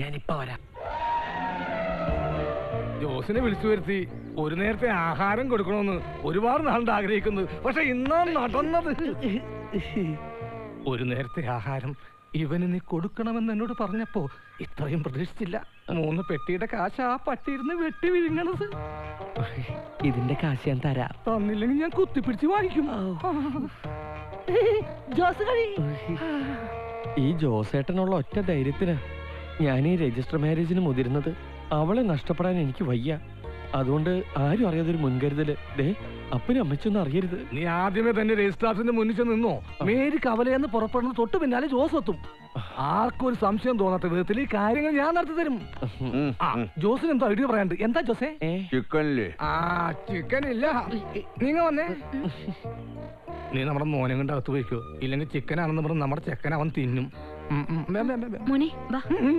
ഞാനിപ്പോ വരാം. ജോസിനെ വിളിച്ചു വരുത്തി ഒരു നേരത്തെ ആഹാരം കൊടുക്കണമെന്ന് ഒരുപാട് നാളുണ്ട് ആഗ്രഹിക്കുന്നത്. പക്ഷെ ഇന്നാ നടന്നത്. ഒരു നേരത്തെ ആഹാരം ഇവന് നീ കൊടുക്കണമെന്ന് എന്നോട് പറഞ്ഞപ്പോ ഇത്രയും പ്രതീക്ഷിച്ചില്ല. മൂന്ന് പെട്ടിയുടെ കാശ് ആ പട്ടിയിരുന്ന് വെട്ടി വിഴുങ്ങണത്. ഇതിന്റെ കാശ് ഞാൻ തരാം. തന്നില്ലെങ്കിൽ ഞാൻ കുത്തിപ്പിടിച്ച് വാങ്ങിക്കും. ജോസ് കളി. ഈ ജോസേട്ടനുള്ള ഒറ്റ ധൈര്യത്തിനാ ഞാൻ ഈ രജിസ്റ്റർ മാരേജിന് മുതിരുന്നത് അവളെ നഷ്ടപ്പെടാൻ എനിക്ക് വയ്യ. അതുകൊണ്ട് ആരും അറിയാതൊരു മുൻകരുതൽ. ദേ അപ്പനും അമ്മച്ചൊന്നും അറിയരുത്. നീ ആദ്യമേ തന്നെ രജിസ്ട്രാർസിന്റെ മുന്നിൽ ചെന്ന് നിന്നോ? മേരി കവലയെന്ന് പുറപ്പെടുന്ന തൊട്ട് പിന്നാലെ ജോസ് എത്തും. ആർക്കും ഒരു സംശയം തോന്നാത്ത വിധത്തിൽ ഈ കാര്യങ്ങൾ ഞാൻ നടത്തി തരും. ആ ജോസിന് എന്തോ ഐഡിയ പറയാണ്ട് എന്താ ജോസേ? ചിക്കനില്ലേ? ആ ചിക്കൻ ഇല്ല. നിങ്ങ വന്നേ. നീ നമ്മുടെ മോനെ കൊണ്ട് അകത്ത് പോയിക്കോ ഇല്ലെങ്കിൽ ചിക്കനാണെന്ന് പറഞ്ഞ് നമ്മുടെ ചെക്കൻ അവൻ തിന്നും. മോനെ വാ ഉം, ഉം.